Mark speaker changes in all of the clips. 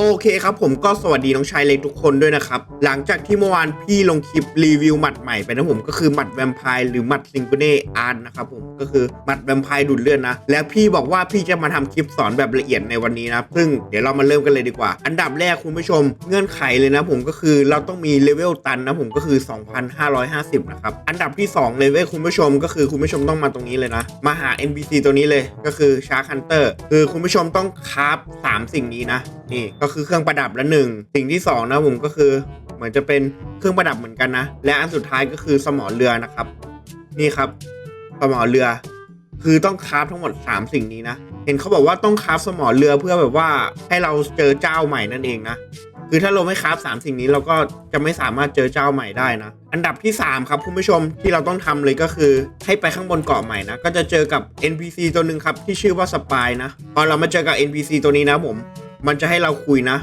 Speaker 1: o โอเคครับผมก็สวัสดีน้องชายเล็กทุกคนด้วยนะครับ หลังจากที่เมื่อวานพี่ลงคลิปรีวิวหมัดใหม่ไปนะผมก็คือหมัดแวมไพร์หรือหมัดซิงเกิลเน่อาร์นะครับผมก็คือหมัดแวมไพร์ดูดเลือดนะ แล้วพี่บอกว่าพี่จะมาทำคลิปสอนแบบละเอียดในวันนี้นะซึ่งเดี๋ยวเรามาเริ่มกันเลยดีกว่า อันดับแรกคุณผู้ชมเงื่อนไขเลยนะผมก็คือเราต้องมีเลเวลตันนะผมก็คือ 2,550นะครับอันดับที่2เลเวลคุณผู้ชมก็คือคุณผู้ชมต้องมาตรงนี้เลยนะมาหา NPC ตัวนี้เลยก็คือชาร์คันเตอร์คือคุณผู้ชมต้องคราฟสามสิ่งนี้นะนี่ก็คือือเครื่องประดับละหนึ่งสิ่งที่สองนะผมก็คือ เหมือนจะเป็นเครื่องประดับเหมือนกันนะ และอันสุดท้ายก็คือสมอเรือนะครับ นี่ครับ สมอเรือ คือต้องคราฟทั้งหมด 3 สิ่งนี้นะ เห็นเขาบอกว่าต้องคราฟสมอเรือเพื่อแบบว่าให้เราเจอเจ้าใหม่นั่นเองนะคือถ้าเราไม่คราฟสามสิ่งนี้เราก็จะไม่สามารถเจอเจ้าใหม่ได้นะ อันดับที่ 3 ครับคุณผู้ชมที่เราต้องทำเลยก็คือ ให้ไปข้างบนเกาะใหม่นะ ก็จะเจอกับ NPC ตัวหนึ่งครับที่ชื่อว่าสปายนะ พอเรามาเจอกับ NPC ตัวนี้นะผม มันจะให้เราคุยนะ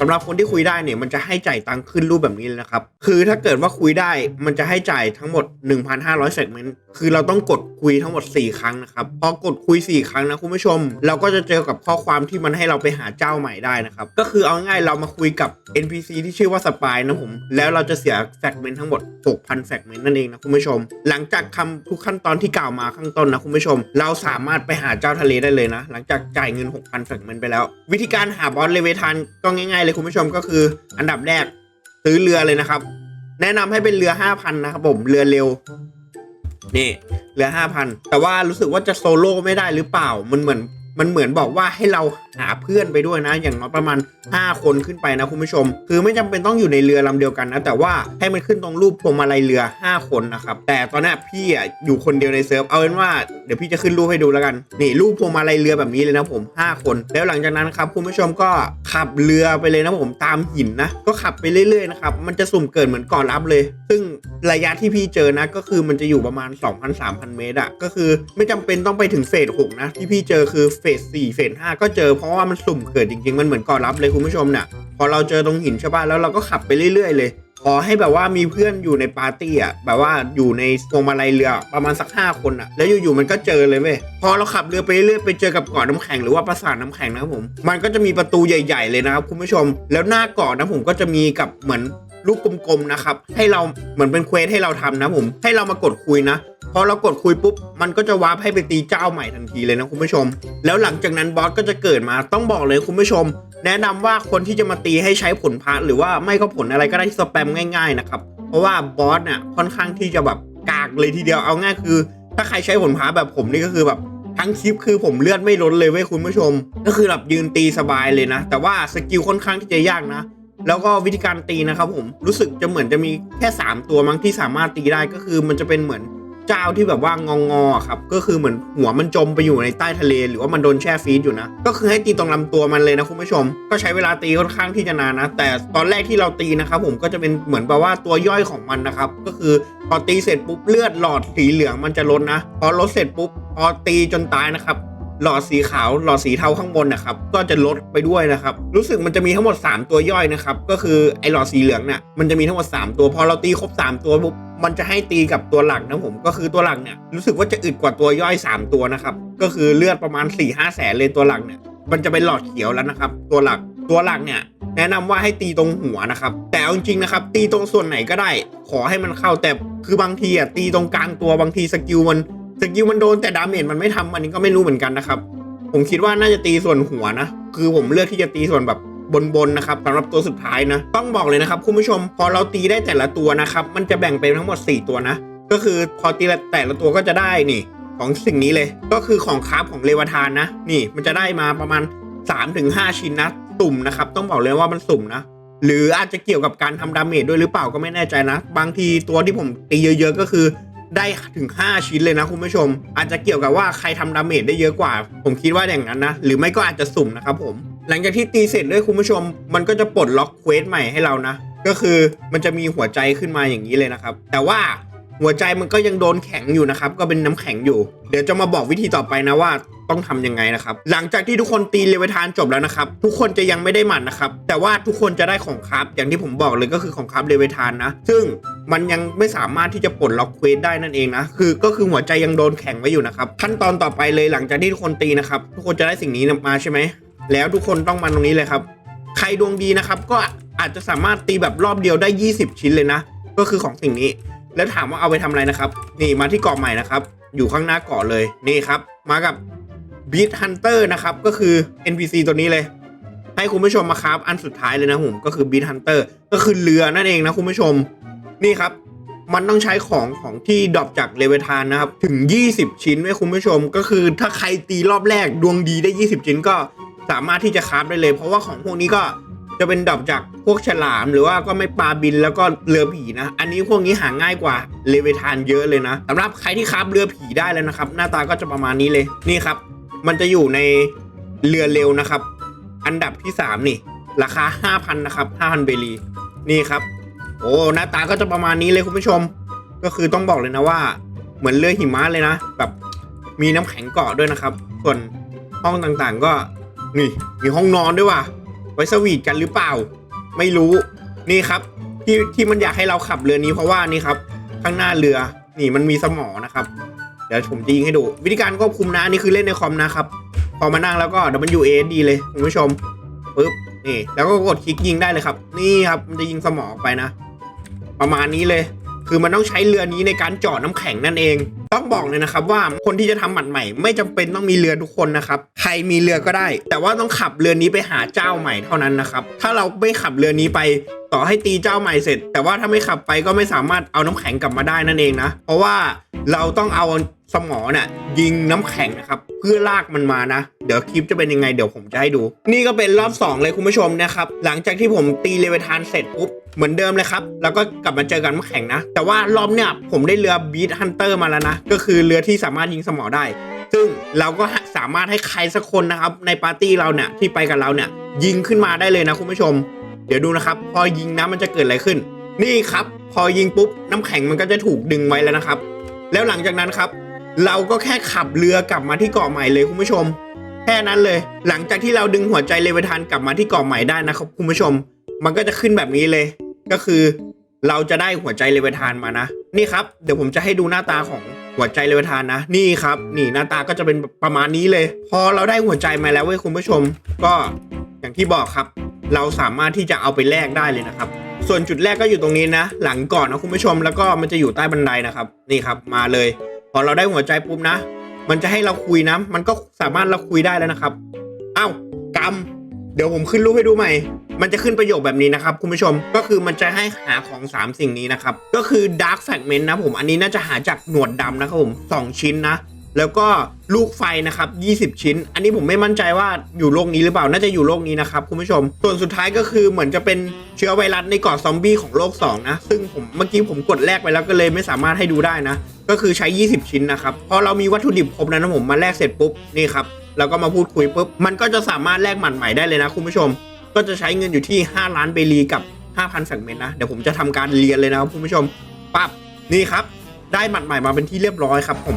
Speaker 1: สำหรับคนที่คุยได้เนี่ยมันจะให้จ่ายตังค์ขึ้นรูปแบบนี้เลยนะครับ คือถ้าเกิดว่าคุยได้มันจะให้จ่ายทั้งหมด 1,500เซกเมนต์ คือเราต้องกดคุยทั้งหมด 4 ครั้งนะครับพอกดคุย 4 ครั้งนะคุณผู้ชม เราก็จะเจอกับข้อความที่มันให้เราไปหาเจ้าใหม่ได้นะครับ ก็คือเอาง่ายเรามาคุยกับ NPC ที่ชื่อว่าสปายนะผม แล้วเราจะเสียแฟกเมนต์ทั้งหมด 6,000 แฟกเมนต์นั่นเองนะคุณผู้ชม หลังจากทำทุกขั้นตอนที่กล่าวมาข้างต้นนะคุณผู้ชม เราสามารถไปหาเจ้าทะเลได้เลยนะ หลังจากจ่ายเงิน 6,000 แฟกเมนต์ไปแล้ว วิธีการหาบอสเลเวทันก็ง่ายๆเลยคุณผู้ชมก็คือ อันดับแรกซื้อเรือเลยนะครับแนะนำให้เป็นเรือ 5,000 นะครับผม เรือเร็ว นี่เหลือ5,000แต่ว่ารู้สึกว่าจะโซโล่ไม่ได้หรือเปล่ามันเหมือน มันเหมือนบอกว่าให้เราหาเพื่อนไปด้วยนะ อย่างน้อยประมาณ 5 คนขึ้นไปนะคุณผู้ชม คือไม่จำเป็นต้องอยู่ในเรือลำเดียวกันนะ แต่ว่าให้มันขึ้นตรงรูปพวงมาลัยเรือ 5 คนนะครับ แต่ตอนนี้พี่อะอยู่คนเดียวในเซิร์ฟ เอาเป็นว่าเดี๋ยวพี่จะขึ้นรูปให้ดูแล้วกัน นี่รูปพวงมาลัยเรือแบบนี้เลยนะผม 5 คน แล้วหลังจากนั้นครับคุณผู้ชมก็ขับเรือไปเลยนะผมตามหินนะ ก็ขับไปเรื่อยๆนะครับ มันจะสุ่มเกิดเหมือนก่อนรับเลย ซึ่งระยะที่พี่เจอนะ ก็คือมันจะอยู่ประมาณ 2,000-3,000 เมตรอะก็คือไม่จำเป็นต้องไปถึงเฟส6นะที่พี่เจอคือเฟส4เฟส5ก็เจอเพราะว่ามันสุ่มเกิดจริง ๆ มันเหมือนก่อรับเลยคุณผู้ชมเนี่ยพอเราเจอตรงหินใช่ป่ะแล้วเราก็ขับไปเรื่อยๆ เลยขอให้แบบว่ามีเพื่อนอยู่ในปาร์ตี้อะแบบว่าอยู่ในพวงมาลัยเรือประมาณสักห้าคนอะ แล้วอยู่ๆมันก็เจอเลยเว้ยพอเราขับเรือไปเรื่อยๆไปเจอกับเกาะน้ำแข็งหรือว่าปราสาทน้ำแข็งนะครับผม มันก็จะมีประตูใหญ่ ๆ เลยนะครับคุณผู้ชม แล้วหน้าเกาะนะผมก็จะมีกับเหมือน ลูกกลมๆนะครับ ให้เราเหมือนเป็นเควสให้เราทำนะผม ให้เรามากดคุยนะพอเรากดคุยปุ๊บ มันก็จะวาร์ปให้ไปตีเจ้าใหม่ทันทีเลยนะคุณผู้ชม แล้วหลังจากนั้นบอสก็จะเกิดมาต้องบอกเลยคุณผู้ชม แนะนำว่าคนที่จะมาตีให้ใช้ผลพาร์ทหรือว่าไม่ก็ผลอะไรก็ได้ที่สแปมง่ายๆนะครับเพราะว่าบอสเนี่ยค่อนข้างที่จะแบบกากเลยทีเดียวเอาง่ายคือ ถ้าใครใช้ผลพาร์ทแบบผมนี่ก็คือแบบทั้งคลิปคือผมเลือดไม่ล้นเลยเว้ยคุณผู้ชม ก็คือแบบยืนตีสบายเลยนะ แต่ว่าสกิลค่อนข้างที่จะยากนะ แล้วก็วิธีการตีนะครับผมรู้สึกจะเหมือนจะมีแค่ 3 ตัวมั้งที่สามารถตีได้ก็คือมันจะเป็นเหมือนเจ้าที่แบบว่างองอครับก็คือเหมือนหัวมันจมไปอยู่ในใต้ทะเล หรือว่ามันโดนแช่ฟรีดอยู่นะ ก็คือให้ตีตรงลำตัวมันเลยนะคุณผู้ชม ก็ใช้เวลาตีค่อนข้างที่จะนานนะ แต่ตอนแรกที่เราตีนะครับผมก็จะเป็นเหมือนแบบว่าตัวย่อยของมันนะครับก็คือพอตีเสร็จปุ๊บเลือดหลอดสีเหลืองมันจะลดนะพอลดเสร็จปุ๊บพอตีจนตายนะครับ หลอดสีขาวหลอดสีเทาข้างบนนะครับก็จะลดไปด้วยนะครับ รู้สึกมันจะมีทั้งหมด 3 ตัวย่อยนะครับ ก็คือไอหลอดสีเหลืองเนี่ยมันจะมีทั้งหมด 3 ตัวพอเราตีครบ 3 ตัวปุ๊บมันจะให้ตีกับตัวหลักนะผมก็คือตัวหลักเนี่ยรู้สึกว่าจะอึดกว่าตัวย่อย 3 ตัวนะครับก็คือเลือดประมาณ4 5แสนเลยตัวหลักเนี่ยมันจะเป็นหลอดเขียวแล้วนะครับ ตัวหลักตัวหลักเนี่ยแนะนำว่าให้ตีตรงหัวนะครับ แต่เอาจริงๆนะครับ ตีตรงส่วนไหนก็ได้ ขอให้มันเข้าแต่คือบางทีอะตีตรงกลางตัวบางทีสกิลมัน สกิลมันโดนแต่ดาเมจมันไม่ทำอันนี้ก็ไม่รู้เหมือนกันนะครับ ผมคิดว่าน่าจะตีส่วนหัวนะ คือผมเลือกที่จะตีส่วนแบบบนๆนะครับสำหรับตัวสุดท้ายนะ ต้องบอกเลยนะครับคุณผู้ชม พอเราตีได้แต่ละตัวนะครับ มันจะแบ่งเป็นทั้งหมด 4 ตัวนะ ก็คือพอตีแต่ละตัวก็จะได้นี่ ของสิ่งนี้เลย ก็คือของคราฟของเลวทานนะ นี่มันจะได้มาประมาณ 3-5 ชิ้นนะสุ่มนะครับ ต้องบอกเลยว่ามันสุ่มนะหรืออาจจะเกี่ยวกับการทำดาเมจด้วยหรือเปล่าก็ไม่แน่ใจนะ บางทีตัวที่ผมตีเยอะ ๆ ก็คือ ได้ถึง 5 ชิ้นเลยนะคุณผู้ชม อาจจะเกี่ยวกับว่าใครทำดาเมจได้เยอะกว่า ผมคิดว่าอย่างนั้นนะ หรือไม่ก็อาจจะสุ่มนะครับผม หลังจากที่ตีเสร็จด้วยคุณผู้ชม มันก็จะปลดล็อกเควสใหม่ให้เรานะ ก็คือมันจะมีหัวใจขึ้นมาอย่างนี้เลยนะครับ แต่ว่า หัวใจมันก็ยังโดนแข็งอยู่นะครับ ก็เป็นน้ำแข็งอยู่ เดี๋ยวจะมาบอกวิธีต่อไปนะว่าต้องทำยังไงนะครับ หลังจากที่ทุกคนตีเลเวทานจบแล้วนะครับ ทุกคนจะยังไม่ได้หมันนะครับ แต่ว่าทุกคนจะได้ของครับ อย่างที่ผมบอกเลยก็คือของครับเลเวทานนะ ซึ่งมันยังไม่สามารถที่จะปลดล็อกเควสได้นั่นเองนะ คือก็คือหัวใจยังโดนแข็งไว้อยู่นะครับ ขั้นตอนต่อไปเลยหลังจากที่ทุกคนตีนะครับ ทุกคนจะได้สิ่งนี้มาใช่ไหม แล้วทุกคนต้องมาตรงนี้เลยครับ ใครดวงดีนะครับ ก็อาจจะสามารถตีแบบรอบเดียวได้ 20 ชิ้นเลยนะ ก็คือของสิ่งนี้ แล้วถามว่าเอาไปทำอะไรนะครับ นี่มาที่เกาะใหม่นะครับ อยู่ข้างหน้าเกาะเลยนี่ครับ มากับ Beat Hunter นะครับ ก็คือ NPC ตัวนี้เลย ให้คุณผู้ชมมาครับ อันสุดท้ายเลยนะผมก็คือ Beat Hunter ก็คือเรือนั่นเองนะคุณผู้ชม นี่ครับ มันต้องใช้ของของที่ดรอปจากเลเวทานนะครับ ถึง 20 ชิ้นไว้คุณผู้ชม ก็คือถ้าใครตีรอบแรกดวงดีได้ 20 ชิ้นก็สามารถที่จะคราฟได้เลย เพราะว่าของพวกนี้ก็ จะเป็นดอปจากพวกฉลาม หรือว่าก็ไม่ปลาบินแล้วก็เรือผีนะ อันนี้พวกนี้หาง่ายกว่าเลเวทานเยอะเลยนะสำหรับใครที่คราเรือผีได้แล้วนะครับ หน้าตาก็จะประมาณนี้เลยนี่ครับ มันจะอยู่ในเรือเร็วนะครับ อันดับที่ 3 นี่ ราคา 5,000 นะครับ 5,000 เบลีนี่ครับ โอ้หน้าตาก็จะประมาณนี้เลยคุณผู้ชม ก็คือต้องบอกเลยนะว่า เหมือนเรือหิมะเลยนะ แบบมีน้ำแข็งเกาะด้วยนะครับ ส่วนห้องต่างๆก็นี่มีห้องนอนด้วยว่ะ ไว้สวีทกันหรือเปล่า ไม่รู้นี่ครับ ที่ที่มันอยากให้เราขับเรือนี้เพราะว่านี่ครับ ข้างหน้าเรือ นี่มันมีสมอนะครับ เดี๋ยวผมจะยิงให้ดู วิธีการควบคุมนะนี่คือเล่นในคอมนะครับ พอมานั่งแล้วก็ W A S D เลยคุณผู้ชมปึ๊บนี่แล้วก็กดคลิกยิงได้เลยครับ นี่ครับมันจะยิงสมอออกไปนะ ประมาณนี้เลย คือมันต้องใช้เรือนี้ในการเจาะน้ำแข็งนั่นเองต้องบอกเลยนะครับว่าคนที่จะทำหมัดใหม่ ไม่จำเป็นต้องมีเรือทุกคนนะครับใครมีเรือก็ได้ แต่ว่าต้องขับเรือนี้ไปหาเจ้าใหม่เท่านั้นนะครับถ้าเราไม่ขับเรือนี้ไปต่อให้ตีเจ้าใหม่เสร็จ แต่ว่าถ้าไม่ขับไปก็ไม่สามารถเอาน้ำแข็งกลับมาได้นั่นเองนะเพราะว่าเราต้องเอาสมอเนี่ยยิงน้ำแข็งนะครับเพื่อลากมันมานะ เดี๋ยวคลิปจะเป็นยังไงเดี๋ยวผมจะให้ดู นี่ก็เป็นรอบ 2 เลยคุณผู้ชมนะครับ หลังจากที่ผมตีเลเวทานเสร็จปุ๊บเหมือนเดิมเลยครับ แล้วก็กลับมาเจอกันน้ำแข็งนะ แต่ว่ารอบเนี่ยผมได้เรือบีทฮันเตอร์มาแล้วนะก็คือเรือที่สามารถยิงสมอได้ ซึ่งเราก็สามารถให้ใครสักคนนะครับ ในปาร์ตี้เราเนี่ยที่ไปกับเราเนี่ยยิงขึ้นมาได้เลยนะคุณผู้ชม เดี๋ยวดูนะครับ พอยิงนะมันจะเกิดอะไรขึ้น นี่ครับ พอยิงปุ๊บน้ำแข็งมันก็จะถูกดึงไว้แล้วนะครับ แล้วหลังจากนั้นครับ เราก็แค่ขับเรือกลับมาที่เกาะใหม่เลยคุณผู้ชม แค่นั้นเลย หลังจากที่เราดึงหัวใจเลเวทานกลับมาที่เกาะใหม่ได้นะครับคุณผู้ชม มันก็จะขึ้นแบบนี้เลย ก็คือเราจะได้หัวใจเลเวทานมานะ นี่ครับ เดี๋ยวผมจะให้ดูหน้าตาของ หัวใจเลเวทานนะ นี่ครับ นี่หน้าตาก็จะเป็นประมาณนี้เลย พอเราได้หัวใจมาแล้วเว้ยคุณผู้ชม ก็อย่างที่บอกครับ เราสามารถที่จะเอาไปแลกได้เลยนะครับ ส่วนจุดแรกก็อยู่ตรงนี้นะ หลังก่อนนะคุณผู้ชมแล้วก็มันจะอยู่ใต้บันไดนะครับ นี่ครับมาเลย พอเราได้หัวใจปุ๊บนะ มันจะให้เราคุยนะ มันก็สามารถเราคุยได้แล้วนะครับอ้าวกำ เดี๋ยวผมขึ้นรูปให้ดูใหม่ มันจะขึ้นประโยคแบบนี้นะครับคุณผู้ชม ก็คือมันจะให้หาของ 3 สิ่งนี้นะครับ ก็คือ Dark Fragment นะผม อันนี้น่าจะหาจากหนวดดำนะครับผม 2 ชิ้นนะ แล้วก็ลูกไฟนะครับ 20 ชิ้น อันนี้ผมไม่มั่นใจว่าอยู่โลกนี้หรือเปล่า น่าจะอยู่โลกนี้นะครับคุณผู้ชม ส่วนสุดท้ายก็คือเหมือนจะเป็นเชื้อไวรัสในเกาะซอมบี้ของโลก 2 นะ ซึ่งผมเมื่อกี้ผมกดแลกไปแล้วก็เลยไม่สามารถให้ดูได้นะ ก็คือใช้ 20 ชิ้นนะครับ พอเรามีวัตถุดิบครบแล้วนะผม มาแลกเสร็จปุ๊บ นี่ครับ แล้วก็มาพูดคุยปุ๊บมันก็จะสามารถแลกหมันใหม่ได้เลยนะคุณผู้ชม ก็จะใช้เงินอยู่ที่ 5 ล้านเบลีกับ 5,000แฟกเมนต์นะเดี๋ยวผมจะทำการเรียนเลยนะคุณผู้ชมปั๊บนี่ครับ ได้หมัดใหม่มาเป็นที่เรียบร้อยครับ ผม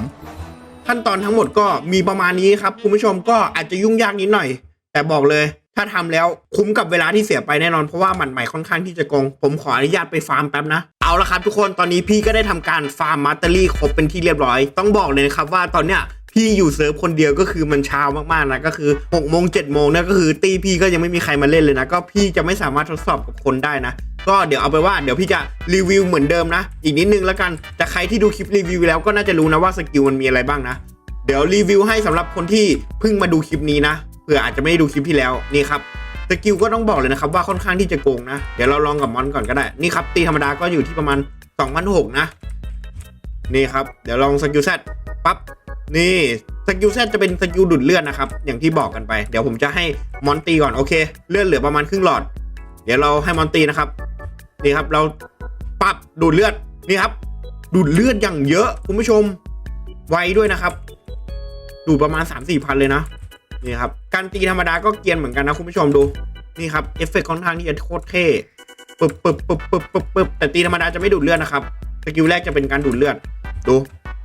Speaker 1: ขั้นตอนทั้งหมดก็มีประมาณนี้ครับ คุณผู้ชมก็อาจจะยุ่งยากนิดหน่อย แต่บอกเลยถ้าทำแล้วคุ้มกับเวลาที่เสียไปแน่นอนเพราะว่าหมันใหม่ค่อนข้างที่จะโกง ผมขออนุญาตไปฟาร์มแป๊บนะ เอาละครับทุกคนตอนนี้พี่ก็ได้ทำการฟาร์มมาสเตอรี่ครบเป็นที่เรียบร้อย ต้องบอกเลยนะครับว่าตอนเนี้ย พี่อยู่เซิร์ฟคนเดียวก็คือมันเช้ามากๆนะก็คือ6โมง7โมงเนี่ยก็คือตีพี่ก็ยังไม่มีใครมาเล่นเลยนะ ก็พี่จะไม่สามารถทดสอบกับคนได้นะ ก็เดี๋ยวเอาไปว่าเดี๋ยวพี่จะรีวิวเหมือนเดิมนะ อีกนิดนึงแล้วกันแต่ใครที่ดูคลิปรีวิวแล้วก็น่าจะรู้นะว่าสกิลมันมีอะไรบ้างนะ เดี๋ยวรีวิวให้สำหรับคนที่เพิ่งมาดูคลิปนี้นะเผื่ออาจจะไม่ได้ดูคลิปที่แล้วนี่ครับสกิลก็ต้องบอกเลยนะครับว่าค่อนข้างที่จะโกงนะ เดี๋ยวเราลองกับมอนก่อนก็ได้นี่ครับตีธรรมดาก็อยู่ที่ประมาณ2,006นะนี่ครับเดี๋ยวลองสกิลแซดปั๊บ นี่สกิลแซจะเป็นสกิลดูดเลือดนะครับ อย่างที่บอกกันไป เดี๋ยวผมจะให้มอนตีก่อนโอเค เลือดเหลือประมาณครึ่งหลอด เดี๋ยวเราให้มอนตีนะครับนี่ครับเราปับดูดเลือดนี่ครับ ดูดเลือดอย่างเยอะคุณผู้ชมไวด้วยนะครับ ดูดประมาณ 3 4พันเลยนะนี่ครับการตีธรรมดาก็เกียนเหมือนกันนะคุณผู้ชมดูนี่ครับเอฟเฟกต์ค่อนข้างที่จะโคตรเท่ปึบปึบปึบปึบปึบปึบแต่ตีธรรมดาจะไม่ดูดเลือดนะครับสกิลแรกจะเป็นการดูดเลือด ดู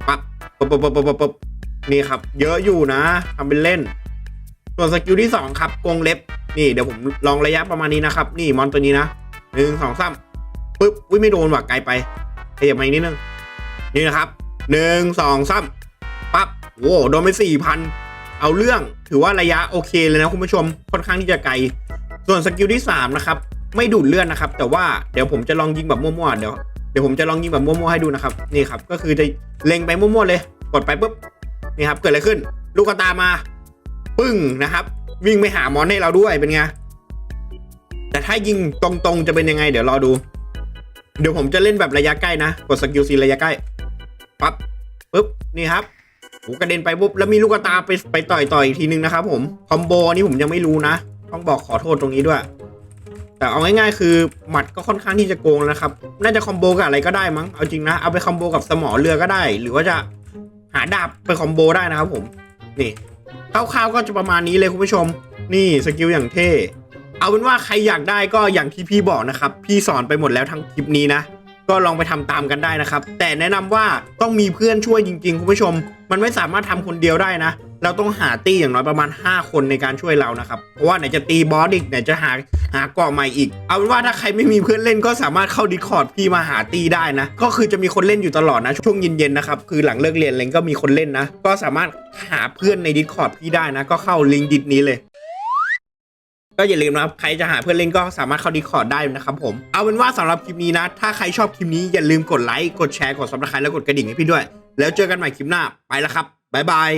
Speaker 1: ปั๊บปึบปึบปึบปึบปึบ นี่ครับ เยอะอยู่นะทำเป็นเล่น ส่วนสกิลที่ 2 ครับกงเล็บ นี่เดี๋ยวผมลองระยะประมาณนี้นะครับ นี่มอนตัวนี้นะหนึ่งสองสามปึ๊บอุ้ยไม่โดนว่ะไกลไปขยับมาอีกนิดนึงนี่นะครับหนึ่งสองสามปั๊บโว้โดนไปสี่พันเอาเรื่องถือว่าระยะโอเคเลยนะคุณผู้ชมค่อนข้างที่จะไกล ส่วนสกิลที่ 3 นะครับ ไม่ดูดเลือดนะครับ แต่ว่าเดี๋ยวผมจะลองยิงแบบมั่วๆเดี๋ยวเดี๋ยวผมจะลองยิงแบบมั่วๆให้ดูนะครับ นี่ครับ ก็คือจะเล็งไปมั่วๆเลย กดไปปุ๊บ นี่ครับเกิดอะไรขึ้น ลูกกตามาปึ้งนะครับ วิ่งไปหามอนให้เราด้วยเป็นไงแต่ถ้ายิงตรงๆจะเป็นยังไง เดี๋ยวรอดู เดี๋ยวผมจะเล่นแบบระยะใกล้นะกดสกิลซีระยะใกล้ปั๊บปุ๊บนี่ครับหูกระเด็นไปปุ๊บแล้วมีลูกกตาไปไปต่อยต่อยอีกทีนึงนะครับ ผมคอมโบนี่ผมยังไม่รู้นะ ต้องบอกขอโทษตรงนี้ด้วย แต่เอาง่ายๆคือหมัดก็ค่อนข้างที่จะโกงแล้วนะครับ น่าจะคอมโบกับอะไรก็ได้มั้งเอาจริงนะเอาไปคอมโบกับสมอเรือก็ได้ หรือว่าจะ หาดาบไปคอมโบได้นะครับผม นี่คร่าวๆก็จะประมาณนี้เลยคุณผู้ชม นี่สกิลอย่างเท่ เอาเป็นว่าใครอยากได้ก็อย่างที่พี่บอกนะครับ พี่สอนไปหมดแล้วทั้งคลิปนี้นะ ก็ลองไปทำตามกันได้นะครับ แต่แนะนำว่าต้องมีเพื่อนช่วยจริงๆคุณผู้ชม มันไม่สามารถทำคนเดียวได้นะ เราต้องหาตีอย่างน้อยประมาณ 5 คนในการช่วยเรานะครับ เพราะว่าไหนจะตีบอสอีกไหนจะหาหาเกาะใหม่อีก เอาเป็นว่าถ้าใครไม่มีเพื่อนเล่นก็สามารถเข้าดิคอร์ดพี่มาหาตีได้นะ ก็คือจะมีคนเล่นอยู่ตลอดนะ ช่วงเย็นๆนะครับ คือหลังเลิกเรียนเล่นก็มีคนเล่นนะ ก็สามารถหาเพื่อนในดิคอร์ดพี่ได้นะ ก็เข้าลิงก์ดิสนี้เลยก็อย่าลืมนะครับ ใครจะหาเพื่อนเล่นก็สามารถเข้าดีคอร์ดได้นะครับผม เอาเป็นว่าสำหรับคลิปนี้นะ ถ้าใครชอบคลิปนี้อย่าลืมกดไลค์ กดแชร์ กดซับสไครต์แล้วกดกระดิ่งให้พี่ด้วย แล้วเจอกันใหม่คลิปหน้าไปแล้วครับบ๊ายบาย